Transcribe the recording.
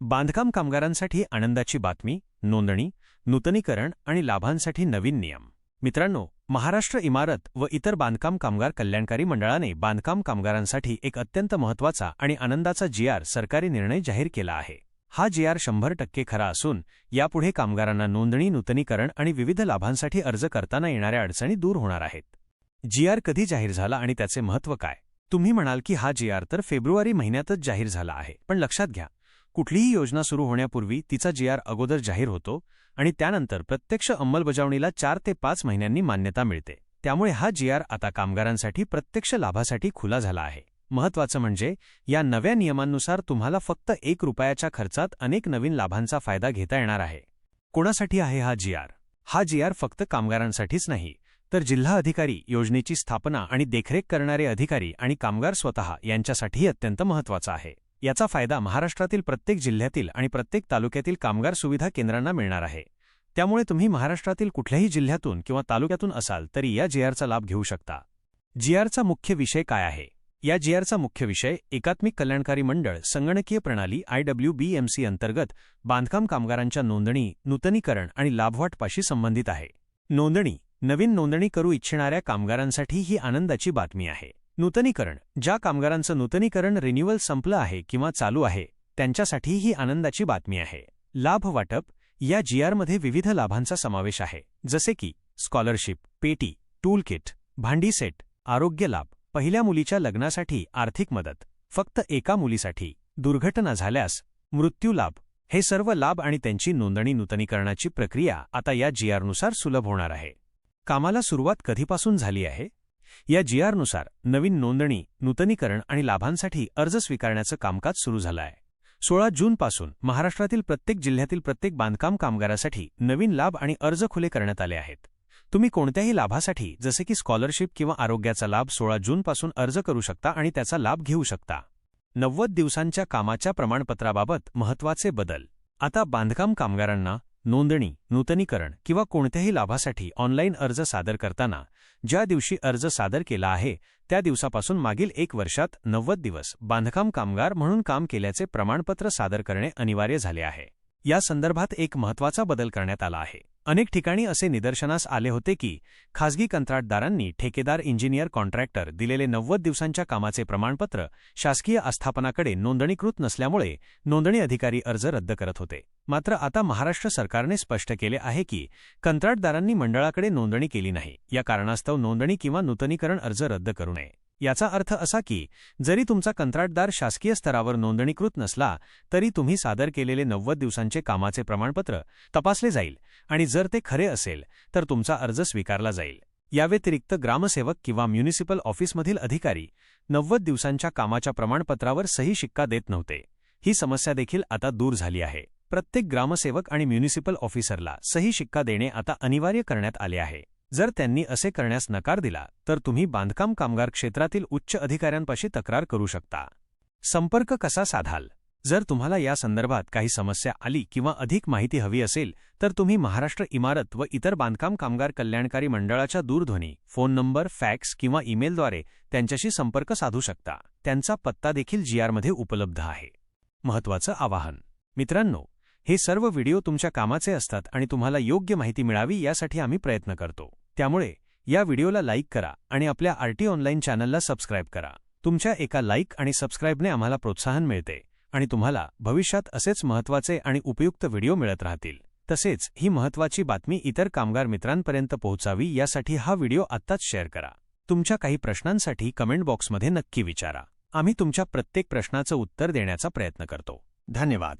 बांधकाम कामगारांसाठी आनंदाची बातमी नोंदणी नूतनीकरण आणि लाभांसाठी नवीन नियम. मित्रांनो महाराष्ट्र इमारत व इतर बांधकाम कामगार कल्याणकारी मंडळाने बांधकाम कामगारांसाठी एक अत्यंत महत्त्वाचा आणि आनंदाचा जीआर सरकारी निर्णय जाहीर केला आहे. हा जीआर शंभर टक्के खरा असून यापुढे कामगारांना नोंदणी नूतनीकरण आणि विविध लाभांसाठी अर्ज करताना येणाऱ्या अडचणी दूर होणार आहेत. जीआर कधी जाहीर झाला आणि त्याचे महत्त्व काय? तुम्ही म्हणाल की हा जीआर तर फेब्रुवारी महिन्यातच जाहीर झाला आहे पण लक्षात घ्या कुठलीही योजना सुरू होण्यापूर्वी तिचा जीआर अगोदर जाहीर होतो आणि त्यानंतर प्रत्यक्ष अंमलबजावणीला चार ते पाच महिन्यांनी मान्यता मिळते. त्यामुळे हा जीआर आता कामगारांसाठी प्रत्यक्ष लाभासाठी खुला झाला आहे. महत्वाचं म्हणजे या नव्या नियमांनुसार तुम्हाला फक्त एक रुपयाच्या खर्चात अनेक नवीन लाभांचा फायदा घेता येणार आहे. कोणासाठी आहे हा जीआर हा जीआर फक्त कामगारांसाठीच नाही तर जिल्हा अधिकारी योजनेची स्थापना आणि देखरेख करणारे अधिकारी आणि कामगार स्वतः यांच्यासाठीही अत्यंत महत्त्वाचा आहे. याचा फायदा महाराष्ट्रातील प्रत्येक जिल्ह्यातील आणि प्रत्येक तालुक्यातील कामगार सुविधा केंद्रांना मिळणार आहे. त्यामुळे तुम्ही महाराष्ट्रातील कुठल्याही जिल्ह्यातून किंवा तालुक्यातून असाल तरी या जीआरचा लाभ घेऊ शकता. जीआरचा मुख्य विषय काय आहे? या जीआरचा मुख्य विषय एकात्मिक कल्याणकारी मंडळ संगणकीय प्रणाली आयडब्ल्यूबीएमसी अंतर्गत बांधकाम कामगारांच्या नोंदणी नूतनीकरण आणि लाभवाटपाशी संबंधित आहे. नोंदणी नवीन नोंदणी करू इच्छिणाऱ्या कामगारांसाठी ही आनंदाची बातमी आहे. नूतनीकरण ज्या कामगारांचं नूतनीकरण रिन्युअल संपलं आहे किंवा चालू आहे त्यांच्यासाठी ही आनंदाची बातमी आहे. लाभ वाटप या जीआरमध्ये विविध लाभांचा समावेश आहे जसे की स्कॉलरशिप पेटी टूल किट भांडी सेट आरोग्य लाभ पहिल्या मुलीच्या लग्नासाठी आर्थिक मदत फक्त एका मुलीसाठी दुर्घटना झाल्यास मृत्यू लाभ हे सर्व लाभ आणि त्यांची नोंदणी नूतनीकरणाची प्रक्रिया आता या जीआरनुसार सुलभ होणार आहे. कामाला सुरुवात कधीपासून झाली आहे? या जीआरनुसार नवीन नोंदणी नूतनीकरण आणि लाभांसाठी अर्ज स्वीकारण्याचं कामकाज सुरू झालं आहे सोळा जूनपासून महाराष्ट्रातील प्रत्येक जिल्ह्यातील प्रत्येक बांधकाम कामगारासाठी नवीन लाभ आणि अर्ज खुले करण्यात आले आहेत. तुम्ही कोणत्याही लाभासाठी जसे की स्कॉलरशिप किंवा आरोग्याचा लाभ सोळा जूनपासून अर्ज करू शकता आणि त्याचा लाभ घेऊ शकता. नव्वद दिवसांच्या कामाच्या प्रमाणपत्राबाबत महत्त्वाचे बदल. आता बांधकाम कामगारांना नोंदणी नूतनीकरण किंवा कोणत्याही लाभासाठी ऑनलाईन अर्ज सादर करताना ज्या दिवशी अर्ज सादर केला आहे त्या दिवसापासून मागील एक वर्षात नव्वद दिवस बांधकाम कामगार म्हणून काम केल्याचे प्रमाणपत्र सादर करणे अनिवार्य झाले आहे. या संदर्भात एक महत्त्वाचा बदल करण्यात आला आहे. अनेक ठिकाणी असे निदर्शनास आले होते की खासगी कंत्राटदारांनी ठेकेदार इंजिनियर कॉन्ट्रॅक्टर दिलेले नव्वद दिवसांच्या कामाचे प्रमाणपत्र शासकीय आस्थापनाकडे नोंदणीकृत नसल्यामुळे नोंदणी अधिकारी अर्ज रद्द करत होते. मात्र आता महाराष्ट्र सरकारने स्पष्ट केले आहे की कंत्राटदारांनी मंडळाकडे नोंदणी केली नाही. या कारणास्तव नोंदणी किंवा नूतनीकरण अर्ज रद्द करू नये. याचा अर्थ असा की जरी तुमचा कंत्राटदार शासकीय स्तरावर नोंदणीकृत नसला तरी तुम्ही सादर केलेले नव्वद दिवसांचे कामाचे प्रमाणपत्र तपासले जाईल आणि जर ते खरे असेल तर तुमचा अर्ज स्वीकारला जाईल. याव्यतिरिक्त ग्रामसेवक किंवा म्युनिसिपल ऑफिसमधील अधिकारी नव्वद दिवसांच्या कामाच्या प्रमाणपत्रावर सही शिक्का देत नव्हते. ही समस्या देखील आता दूर झाली आहे. प्रत्येक ग्रामसेवक आणि म्युनिसिपल ऑफिसरला सही शिक्का देणे आता अनिवार्य करण्यात आले आहे. जर त्यांनी असे करण्यास नकार दिला तर तुम्ही बांधकाम कामगार क्षेत्रातील उच्च अधिकाऱ्यांपाशी तक्रार करू शकता. संपर्क कसा साधाल? जर तुम्हाला या संदर्भात काही समस्या आली किंवा अधिक माहिती हवी असेल तर तुम्ही महाराष्ट्र इमारत व इतर बांधकाम कामगार कल्याणकारी मंडळाच्या दूरध्वनी फोन नंबर फॅक्स किंवा ईमेलद्वारे त्यांच्याशी संपर्क साधू शकता. त्यांचा पत्ता देखील जीआरमध्ये उपलब्ध आहे. महत्वाचं आवाहन. मित्रांनो हे सर्व व्हिडिओ तुमच्या कामाचे असतात आणि तुम्हाला योग्य माहिती मिळावी यासाठी आम्ही प्रयत्न करतो. त्यामुळे या व्हिडिओला लाईक करा आणि आपल्या आरटी ऑनलाईन चॅनलला सबस्क्राईब करा. तुमच्या एका लाईक आणि सबस्क्राईबने आम्हाला प्रोत्साहन मिळते आणि तुम्हाला भविष्यात असेच महत्त्वाचे आणि उपयुक्त व्हिडिओ मिळत राहतील. तसेच ही महत्त्वाची बातमी इतर कामगार मित्रांपर्यंत पोहोचावी यासाठी हा व्हिडिओ आत्ताच शेअर करा. तुमच्या काही प्रश्नांसाठी कमेंट बॉक्समध्ये नक्की विचारा. आम्ही तुमच्या प्रत्येक प्रश्नाचं उत्तर देण्याचा प्रयत्न करतो. धन्यवाद.